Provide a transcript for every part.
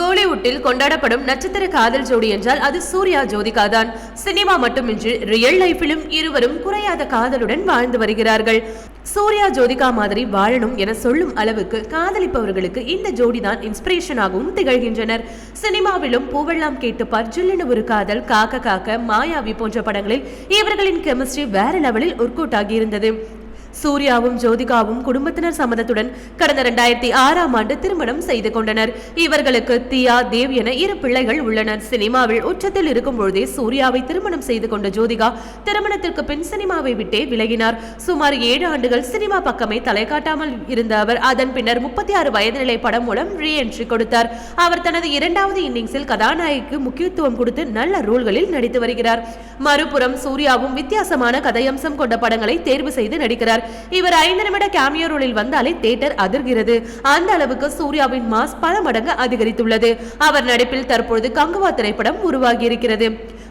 கோலிவுட்டில் கொண்டாடப்படும் நட்சத்திர காதல் ஜோடி என்றால் அது சூர்யா ஜோதிகா தான் சினிமா மட்டுமின்றி ரியல் லைஃபிலும் இருவரும் குறையாத காதலுடன் வாழ்ந்து வருகிறார்கள். சூர்யா ஜோதிகா மாதிரி வாழணும் என சொல்லும் அளவுக்கு காதலிப்பவர்களுக்கு இந்த ஜோடிதான் இன்ஸ்பிரேஷனாகவும் திகழ்கின்றனர். சினிமாவிலும் பூவெல்லாம் கேட்டுப்பார் ஜில்லின ஒரு காதல் காக்க காக்க மாயாவி போன்ற படங்களில் இவர்களின் கெமிஸ்ட்ரி வேற லெவலில் ஒர்க் அவுட் ஆகியிருந்தது. சூர்யாவும் ஜோதிகாவும் குடும்பத்தினர் சம்மதத்துடன் கடந்த இரண்டாயிரத்தி ஆறாம் ஆண்டு திருமணம் செய்து கொண்டனர். இவர்களுக்கு தியா தேவ் என இரு பிள்ளைகள் உள்ளனர். சினிமாவில் உச்சத்தில் இருக்கும் பொழுதே சூர்யாவை திருமணம் செய்து கொண்ட ஜோதிகா திருமணத்திற்கு பின் சினிமாவை விட்டே விலகினார். சுமார் ஏழு ஆண்டுகள் சினிமா பக்கமே தலை காட்டாமல் இருந்த அவர் அதன் பின்னர் முப்பத்தி ஆறு வயது நிலை படம் மூலம் ரீ என்ட்ரி கொடுத்தார். அவர் தனது இரண்டாவது இன்னிங்ஸில் கதாநாயகிக்கு முக்கியத்துவம் கொடுத்து நல்ல ரோல்களில் நடித்து வருகிறார். மறுபுறம் சூர்யாவும் வித்தியாசமான கதையம்சம் கொண்ட படங்களை தேர்வு செய்து நடிக்கிறார். இவர் ஐந்து நிமிட கேமியோ ரோலில் வந்தாலே தேட்டர் அதிர்கிறது. அந்த அளவுக்கு சூர்யாவின் மாஸ் பல மடங்கு அதிகரித்துள்ளது. அவர் நடிப்பில் தற்பொழுது கங்குவா திரைப்படம் உருவாகி இருக்கிறது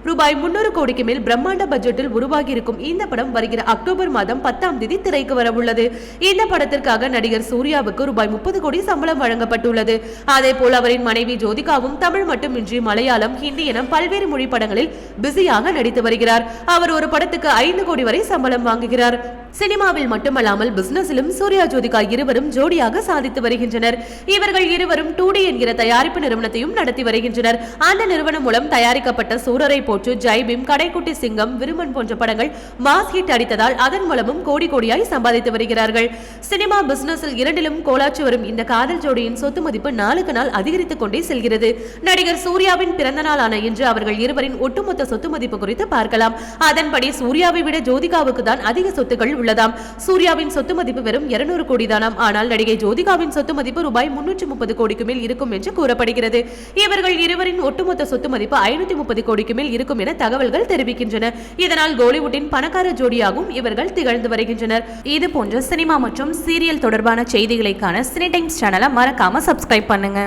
ரூபாய் முன்னூறு கோடிக்கு மேல் பிரம்மாண்ட பட்ஜெட்டில் உருவாகி இருக்கும் இந்த படம் வருகிற அக்டோபர் மாதம் பத்தாம் தேதி திரைக்கு வரவுள்ளது. இந்த படத்திற்காக நடிகர் சூர்யாவுக்கு ரூபாய் முப்பது கோடி சம்பளம் வழங்கப்பட்டுள்ளது. அதே போல் அவரின் மனைவி ஜோதிகாவும் தமிழ் மட்டுமின்றி மலையாளம் ஹிந்தி என பல்வேறு மொழி படங்களில் பிஸியாக நடித்து வருகிறார். அவர் ஒரு படத்துக்கு ஐந்து கோடி வரை சம்பளம் வாங்குகிறார். சினிமாவில் மட்டுமல்லாமல் பிசினஸிலும் சூர்யா ஜோதிகா இருவரும் ஜோடியாக சாதித்து வருகின்றனர். இவர்கள் இருவரும் டூடி என்கிற தயாரிப்பு நிறுவனத்தையும் நடத்தி வருகின்றனர். அந்த நிறுவனம் மூலம் தயாரிக்கப்பட்ட சூரரை போற்று ஜெய்பீம் கடைக்குட்டி சிங்கம் விருமன் போன்ற படங்கள் மாஸ் ஹிட் அடித்ததால் அதன் மூலமும் கோடி கோடியாய் சம்பாதித்து வருகிறார்கள். சினிமா பிசினஸில் இரண்டிலும் கோலாச்சு வரும் இந்த காதல் ஜோடியின் சொத்து மதிப்பு நாளுக்கு நாள் அதிகரித்துக் கொண்டே செல்கிறது. நடிகர் சூர்யாவின் பிறந்த நாளான இன்று அவர்கள் இருவரின் ஒட்டுமொத்த சொத்து மதிப்பு குறித்து பார்க்கலாம். அதன்படி சூர்யாவை விட ஜோதிகாவுக்கு தான் அதிக சொத்துக்கள் உள்ளதாம். சூர்யாவின் சொத்து மதிப்பு வெறும் இருநூறு கோடி தானாம். ஆனால் நடிகை ஜோதிகாவின் சொத்து மதிப்பு ரூபாய் முன்னூற்று முப்பது கோடிக்கு மேல் இருக்கும் என்று கூறப்படுகிறது. இவர்கள் இருவரின் ஒட்டுமொத்த சொத்து மதிப்பு ஐநூத்தி முப்பது கோடிக்கு மேல் இருக்கும் என தகவல்கள் தெரிவிக்கின்றன. இதனால் கோலிவுட்டின் பணக்கார ஜோடியாகவும் இவர்கள் திகழ்ந்து வருகின்றனர். இது போன்ற சினிமா மற்றும் சீரியல் தொடர்பான செய்திகளைக்கான சினி டைம்ஸ் சேனலை மறக்காம சப்ஸ்கிரைப் பண்ணுங்க.